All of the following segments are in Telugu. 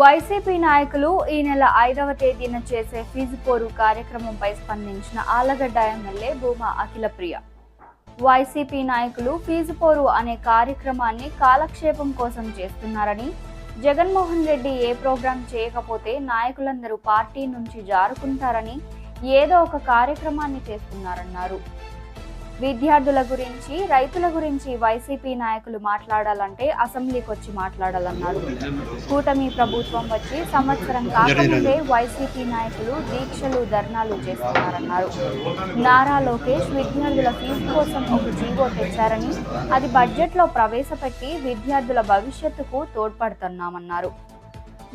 వైసీపీ నాయకులు ఈ నెల ఐదవ తేదీన చేసే ఫీజు పోరు కార్యక్రమంపై స్పందించిన ఆలగడ్డ ఎమ్మెల్యే భూమా అఖిలప్రియ. వైసీపీ నాయకులు ఫీజు పోరు అనే కార్యక్రమాన్ని కాలక్షేపం కోసం చేస్తున్నారని జగన్మోహన్ రెడ్డి ఏ ప్రోగ్రాం చేయకపోతే నాయకులందరూ పార్టీ నుంచి జారుకుంటారని ఏదో ఒక కార్యక్రమాన్ని చేస్తున్నారన్నారు. విద్యార్థుల గురించి రైతుల గురించి వైసీపీ నాయకులు మాట్లాడాలంటే అసెంబ్లీకి వచ్చి మాట్లాడాలన్నారు. కూటమి ప్రభుత్వం వచ్చి సంవత్సరం కాకముందే వైసీపీ నాయకులు దీక్షలు ధర్నాలు చేస్తున్నారన్నారు. నారా లోకేష్ విద్యార్థుల ఫీజు కోసం ఒక జీవో తెచ్చారని అది బడ్జెట్లో ప్రవేశపెట్టి విద్యార్థుల భవిష్యత్తుకు తోడ్పడుతున్నామన్నారు.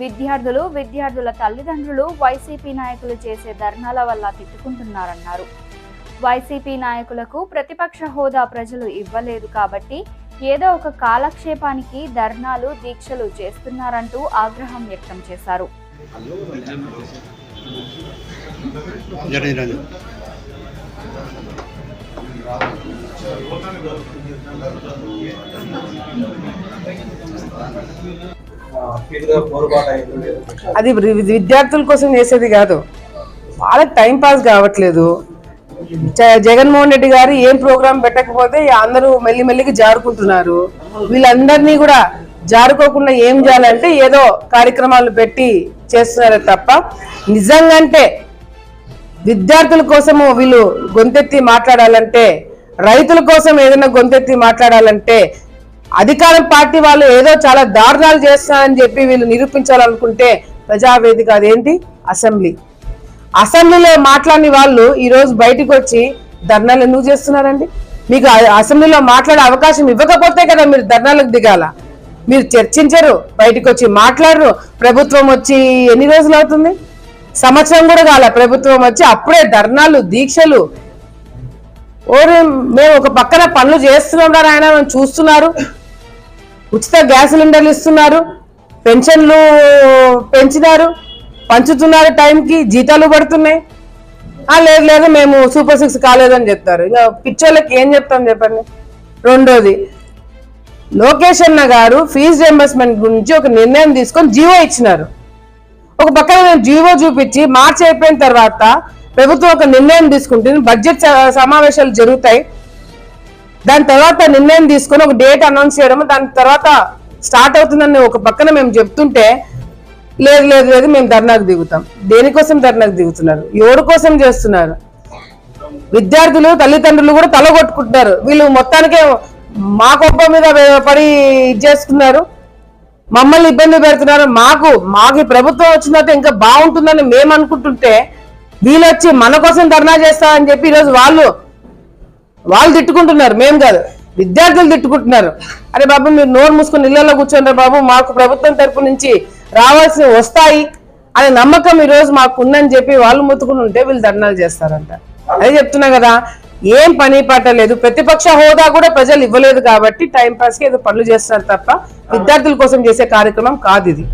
విద్యార్థులు విద్యార్థుల తల్లిదండ్రులు వైసీపీ నాయకులు చేసే ధర్నాల వల్ల తిట్టుకుంటున్నారన్నారు. వైసీపీ నాయకులకు ప్రతిపక్ష హోదా ప్రజలు ఇవ్వలేదు కాబట్టి ఏదో ఒక కాలక్షేపానికి ధర్నాలు దీక్షలు చేస్తున్నారంటూ ఆగ్రహం వ్యక్తం చేశారు. అది వి- విద్యార్థుల కోసం చేసేది కాదు. వాళ్ళకి టైం పాస్ కావట్లేదు. జగన్మోహన్ రెడ్డి గారు ఏం ప్రోగ్రాం పెట్టకపోతే అందరూ మెల్లి మెల్లిగా జారుకుంటున్నారు. వీళ్ళందరినీ కూడా జారుకోకుండా ఏం చేయాలంటే ఏదో కార్యక్రమాలు పెట్టి చేస్తున్నారు తప్ప నిజంగంటే విద్యార్థుల కోసము వీళ్ళు గొంతెత్తి మాట్లాడాలంటే రైతుల కోసం ఏదైనా గొంతెత్తి మాట్లాడాలంటే అధికారం పార్టీ వాళ్ళు ఏదో చాలా దారుణాలు చేస్తారని చెప్పి వీళ్ళు నిరూపించాలనుకుంటే ప్రజావేదిక అదేంటి? అసెంబ్లీ. అసెంబ్లీలో మాట్లాడిన వాళ్ళు ఈరోజు బయటకు వచ్చి ధర్నాలు ఎందుకు చేస్తున్నారండి? మీకు అసెంబ్లీలో మాట్లాడే అవకాశం ఇవ్వకపోతే కదా మీరు ధర్నాలకు దిగాల. మీరు చర్చించరు బయటకు వచ్చి మాట్లాడరు. ప్రభుత్వం వచ్చి ఎన్ని రోజులు అవుతుంది? సంవత్సరం కూడా కాల ప్రభుత్వం వచ్చి అప్పుడే ధర్నాలు దీక్షలు. ఓరే మేము ఒక పక్కన పనులు చేస్తున్నాం రా ఆయన చూస్తున్నారు. ఉచిత గ్యాస్ సిలిండర్లు ఇస్తున్నారు. పెన్షన్లు పెంచినారు. పంచుతున్నారు టైంకి జీతాలు పడుతున్నాయి. లేదు లేదు మేము సూపర్ సిక్స్ కాలేదని చెప్తారు. ఇంకా పిక్చర్లకి ఏం చెప్తాం చెప్పండి? రెండోది లోకేష్ అన్న గారు ఫీజు రియంబర్స్మెంట్ గురించి ఒక నిర్ణయం తీసుకొని జీవో ఇచ్చినారు. ఒక పక్కన నేను జీవో చూపించి మార్చి అయిపోయిన తర్వాత ప్రభుత్వం ఒక నిర్ణయం తీసుకుంటుంది. బడ్జెట్ సమావేశాలు జరుగుతాయి. దాని తర్వాత నిర్ణయం తీసుకొని ఒక డేట్ అనౌన్స్ చేయడం దాని తర్వాత స్టార్ట్ అవుతుందని ఒక పక్కన మేము చెప్తుంటే లేదు లేదు లేదు మేము ధర్నాకు దిగుతాం. దేనికోసం ధర్నాకు దిగుతున్నారు? ఎవరి కోసం చేస్తున్నారు? విద్యార్థులు తల్లిదండ్రులు కూడా తల కొట్టుకుంటున్నారు. వీళ్ళు మొత్తానికే మా కొప్ప మీద పడి ఇది చేసుకున్నారు. మమ్మల్ని ఇబ్బంది పెడుతున్నారు. మాకు మాకు ప్రభుత్వం వచ్చినట్టు ఇంకా బాగుంటుందని మేము అనుకుంటుంటే వీళ్ళు వచ్చి మన కోసం ధర్నా చేస్తామని చెప్పి ఈరోజు వాళ్ళు వాళ్ళు తిట్టుకుంటున్నారు. మేము కాదు విద్యార్థులు తిట్టుకుంటున్నారు. అరే బాబు మీరు నోరు మూసుకుని ఇళ్ళలో కూర్చోండి బాబు. మాకు ప్రభుత్వం తరపు నుంచి రావాల్సి వస్తాయి అనే నమ్మకం ఈ రోజు మాకు ఉందని చెప్పి వాళ్ళు ముత్తుకుని ఉంటే వీళ్ళు ధర్నాలు చేస్తారంట. అదే చెప్తున్నా కదా ఏం పని పట్టలేదు ప్రతిపక్ష హోదా కూడా ప్రజలు ఇవ్వలేదు కాబట్టి టైం పాస్కి ఏదో పనులు చేస్తారు తప్ప విద్యార్థుల కోసం చేసే కార్యక్రమం కాదు ఇది.